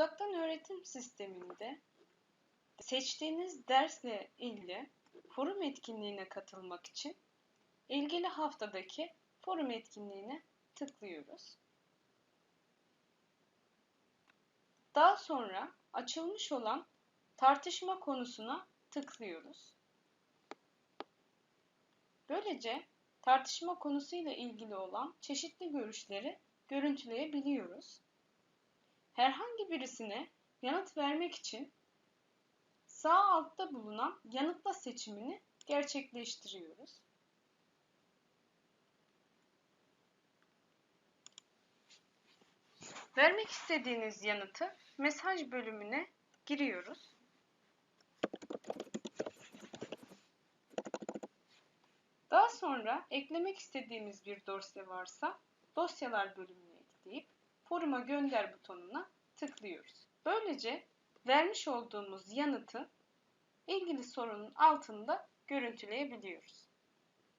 Uzaktan öğretim sisteminde seçtiğiniz dersle ilgili forum etkinliğine katılmak için ilgili haftadaki forum etkinliğine tıklıyoruz. Daha sonra açılmış olan tartışma konusuna tıklıyoruz. Böylece tartışma konusuyla ilgili olan çeşitli görüşleri görüntüleyebiliyoruz. Herhangi birisine yanıt vermek için sağ altta bulunan yanıtla seçimini gerçekleştiriyoruz. Vermek istediğiniz yanıtı mesaj bölümüne giriyoruz. Daha sonra eklemek istediğimiz bir dosya varsa dosyalar bölümüne ekleyip foruma gönder butonuna tıklıyoruz. Böylece vermiş olduğumuz yanıtı ilgili sorunun altında görüntüleyebiliyoruz.